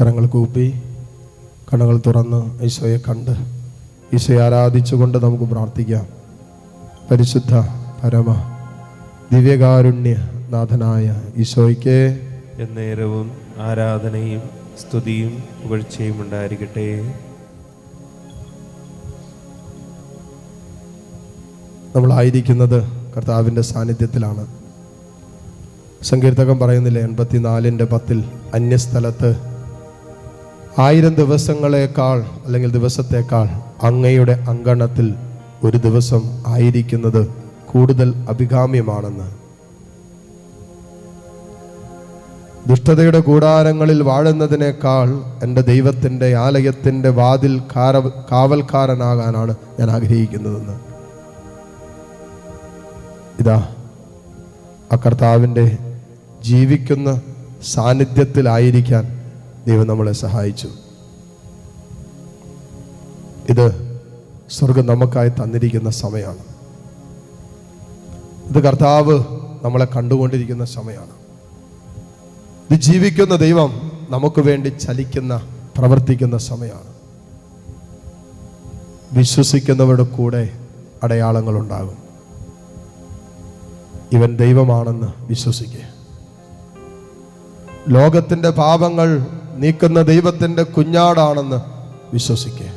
കരങ്ങൾ കൂപ്പി കണ്ണുകൾ തുറന്ന് ഈശോയെ കണ്ട് ഈശോയെ ആരാധിച്ചുകൊണ്ട് നമുക്ക് പ്രാർത്ഥിക്കാം. പരിശുദ്ധ പരമ ദിവ്യകാരുണ്യ നാഥനായ ഈശോയ്ക്ക് എന്നേരവും ആരാധനയും സ്തുതിയും പുകഴ്ചയും ഉണ്ടായിരിക്കട്ടെ. നമ്മളായിരിക്കുന്നത് കർത്താവിന്റെ സാന്നിധ്യത്തിലാണ്. സങ്കീർത്തകം പറയുന്നില്ല എൺപത്തിനാലിന്റെ പത്തിൽ അന്യസ്ഥലത്ത് ആയിരം ദിവസങ്ങളേക്കാൾ അല്ലെങ്കിൽ ദിവസത്തേക്കാൾ അങ്ങയുടെ അങ്കണത്തിൽ ഒരു ദിവസം ആയിരിക്കുന്നത് കൂടുതൽ അഭികാമ്യമാണെന്ന്. ദുഷ്ടതയുടെ കൂടാരങ്ങളിൽ വാഴുന്നതിനേക്കാൾ എന്റെ ദൈവത്തിന്റെ ആലയത്തിന്റെ വാതിൽ കാര കാവൽക്കാരനാകാനാണ് ഞാൻ ആഗ്രഹിക്കുന്നതെന്ന്. ഇതാ ആ കർത്താവിന്റെ ജീവിക്കുന്ന സാന്നിധ്യത്തിലായിരിക്കാൻ ദൈവം നമ്മളെ സഹായിച്ചു. ഇത് സ്വർഗം നമുക്കായി തന്നിരിക്കുന്ന സമയമാണ്. ഇത് കർത്താവ് നമ്മളെ കണ്ടുകൊണ്ടിരിക്കുന്ന സമയമാണ്. ഇത് ജീവിക്കുന്ന ദൈവം നമുക്ക് വേണ്ടി ചലിക്കുന്ന പ്രവർത്തിക്കുന്ന സമയമാണ്. വിശ്വസിക്കുന്നവരുടെ കൂടെ അടയാളങ്ങളുണ്ടാകും. ഇവൻ ദൈവമാണെന്ന് വിശ്വസിക്കുക. ലോകത്തിന്റെ പാപങ്ങൾ നീക്കുന്ന ദൈവത്തിന്റെ കുഞ്ഞാടാണെന്ന് വിശ്വസിക്കുക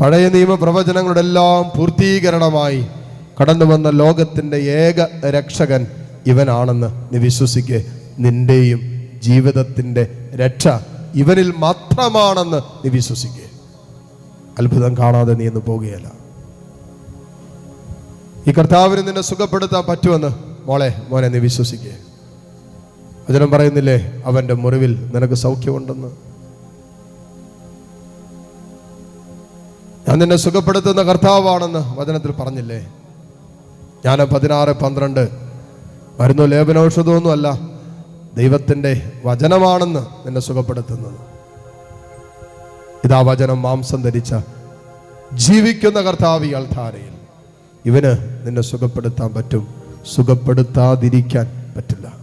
പഴയ നിയമ പ്രവചനങ്ങളുടെ എല്ലാം പൂർത്തീകരണമായി കടന്നു വന്ന ലോകത്തിന്റെ ഏക രക്ഷകൻ ഇവനാണെന്ന് നീ വിശ്വസിക്കുക നിന്റെയും ജീവിതത്തിന്റെ രക്ഷ ഇവനിൽ മാത്രമാണെന്ന് നീ വിശ്വസിക്കുക അത്ഭുതം കാണാതെ നീ എന്ന് പോകുകയല്ല. ഈ കർത്താവിന് നിന്നെ സുഖപ്പെടുത്താൻ പറ്റുമെന്ന് മോളെ മോനെ നീ വിശ്വസിക്കേ. വചനം പറയുന്നില്ലേ? അവന്റെ മുറിവിൽ നിനക്ക് സൗഖ്യമുണ്ടെന്ന്. ഞാൻ നിന്നെ സുഖപ്പെടുത്തുന്ന കർത്താവാണെന്ന് വചനത്തിൽ പറഞ്ഞില്ലേ? ഞാൻ പതിനാറ് പന്ത്രണ്ട്. മരുന്നോ ലേപനൌഷധമൊന്നും അല്ല ദൈവത്തിന്റെ വചനമാണെന്ന് നിന്നെ സുഖപ്പെടുത്തുന്നത്. ഇതാ വചനം മാംസം ധരിച്ച ജീവിക്കുന്ന കർത്താവ് ഈ അൾധാരയിൽ ഇവന് നിന്നെ സുഖപ്പെടുത്താൻ പറ്റും. സുഖപ്പെടുത്താതിരിക്കാൻ പറ്റില്ല.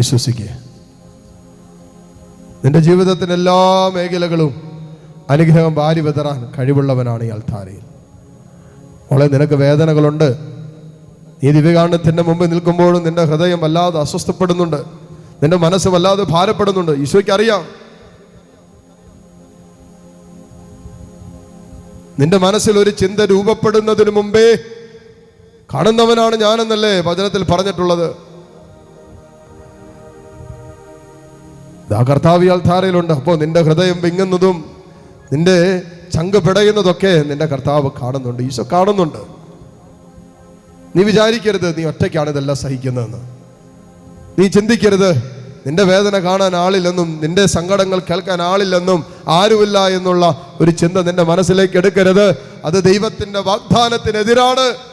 വിശ്വസിക്കുക നിന്റെ ജീവിതത്തിന് എല്ലാ മേഖലകളും അനുഗ്രഹം വാരി വിതറാൻ കഴിവുള്ളവനാണ് ഈ അൽത്താരയിൽ. മോളെ നിനക്ക് വേദനകളുണ്ട്. നീ ദിവ്യകാണ്ഡത്തിന്റെ മുമ്പ് നിൽക്കുമ്പോഴും നിന്റെ ഹൃദയം വല്ലാതെ അസ്വസ്ഥപ്പെടുന്നുണ്ട്. നിന്റെ മനസ്സ് വല്ലാതെ ഭാരപ്പെടുന്നുണ്ട്. ഈശോയ്ക്ക് അറിയാം നിന്റെ മനസ്സിൽ ഒരു ചിന്ത രൂപപ്പെടുന്നതിന് മുമ്പേ കാണുന്നവനാണ് ഞാനെന്നല്ലേ വചനത്തിൽ പറഞ്ഞിട്ടുള്ളത്? ആ കർത്താവ് അൾധാരയിലുണ്ട് അപ്പോൾ നിന്റെ ഹൃദയം വിങ്ങുന്നതും നിന്റെ ചങ്ക് പിടയുന്നതൊക്കെ നിന്റെ കർത്താവ് കാണുന്നുണ്ട്. ഈശോ കാണുന്നുണ്ട്. നീ വിചാരിക്കരുത് നീ ഒറ്റയ്ക്കാണ് ഇതെല്ലാം സഹിക്കുന്നതെന്ന്. നീ ചിന്തിക്കരുത് നിന്റെ വേദന കാണാൻ ആളില്ലെന്നും നിന്റെ സങ്കടങ്ങൾ കേൾക്കാൻ ആളില്ലെന്നും ആരുമില്ല എന്നുള്ള ഒരു ചിന്ത നിന്റെ മനസ്സിലേക്ക് എടുക്കരുത്. അത് ദൈവത്തിന്റെ വാഗ്ദാനത്തിനെതിരാണ്.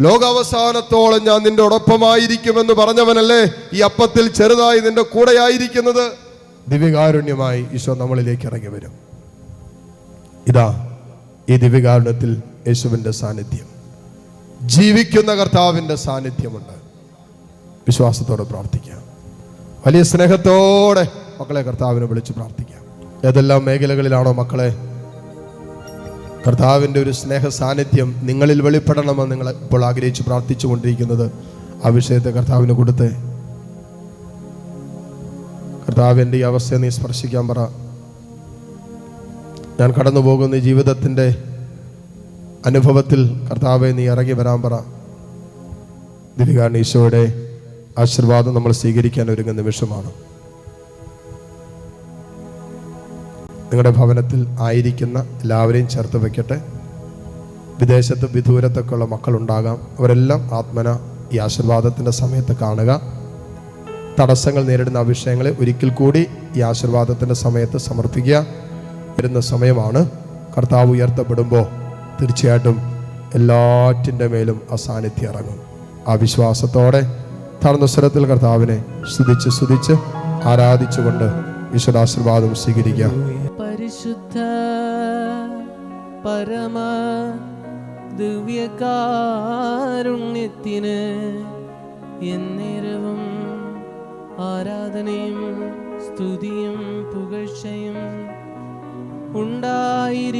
ലോകാവസാനത്തോളം ഞാൻ നിന്റെ ഒടൊപ്പമായിരിക്കുമെന്ന് പറഞ്ഞവനല്ലേ ഈ അപ്പത്തിൽ ചെറുതായി നിന്റെ കൂടെയായിരിക്കുന്നത്? ദിവ്യകാരുണ്യമായി ഈശോ നമ്മളിലേക്ക് ഇറങ്ങി വരും. ഇതാ ഈ ദിവ്യകാരുണ്യത്തിൽ യേശുവിന്റെ സാന്നിധ്യം. ജീവിക്കുന്ന കർത്താവിന്റെ സാന്നിധ്യമുണ്ട്. വിശ്വാസത്തോടെ പ്രാർത്ഥിക്കാം വലിയ സ്നേഹത്തോടെ മക്കളെ കർത്താവിനെ വിളിച്ച് പ്രാർത്ഥിക്കാം ഏതെല്ലാം മേഖലകളിലാണോ മക്കളെ കർത്താവിന്റെ ഒരു സ്നേഹ സാന്നിധ്യം നിങ്ങളിൽ വെളിപ്പെടണമെന്ന് നിങ്ങൾ ഇപ്പോൾ ആഗ്രഹിച്ച് പ്രാർത്ഥിച്ചു കൊണ്ടിരിക്കുന്നത് ആ വിഷയത്തെ കർത്താവിന് കൊടുത്ത്. കർത്താവിന്റെ ഈ അവസ്ഥയെ നീ സ്പർശിക്കാൻ പറ. ഞാൻ കടന്നു പോകുന്ന ജീവിതത്തിന്റെ അനുഭവത്തിൽ കർത്താവെ നീ ഇറങ്ങി വരാൻ പറ. ഈശോയുടെ ആശീർവാദം നമ്മൾ സ്വീകരിക്കാൻ ഒരുങ്ങുന്ന നിമിഷമാണ്. നിങ്ങളുടെ ഭവനത്തിൽ ആയിരിക്കുന്ന എല്ലാവരെയും ചേർത്ത് വയ്ക്കട്ടെ. വിദേശത്ത് വിദൂരത്തൊക്കെ ഉള്ള മക്കളുണ്ടാകാം. അവരെല്ലാം ആത്മന ഈ ആശീർവാദത്തിന്റെ സമയത്ത് കാണുക. തടസ്സങ്ങൾ നേരിടുന്ന വിഷയങ്ങളെ ഒരിക്കൽ കൂടി ഈ ആശീർവാദത്തിന്റെ സമയത്ത് സമർപ്പിക്കുക. വരുന്ന സമയമാണ് കർത്താവ് ഉയർത്തപ്പെടുമ്പോൾ തീർച്ചയായിട്ടും എല്ലാറ്റിന്റെ മേലും ആ സാന്നിധ്യം ഇറങ്ങും. ആ വിശ്വാസത്തോടെ തളർന്ന സ്വരത്തിൽ കർത്താവിനെ സ്തുതിച്ച് സ്തുതിച്ച് ആരാധിച്ചുകൊണ്ട് ഈശ്വരാശീർവാദം സ്വീകരിക്കാം പരിശുദ്ധ പരമ ദിവ്യകാരുണ്യത്തിന് എന്നേരവും ആരാധനയും സ്തുതിയും പുകഴ്ചയും ഉണ്ടായിരിക്കട്ടെ.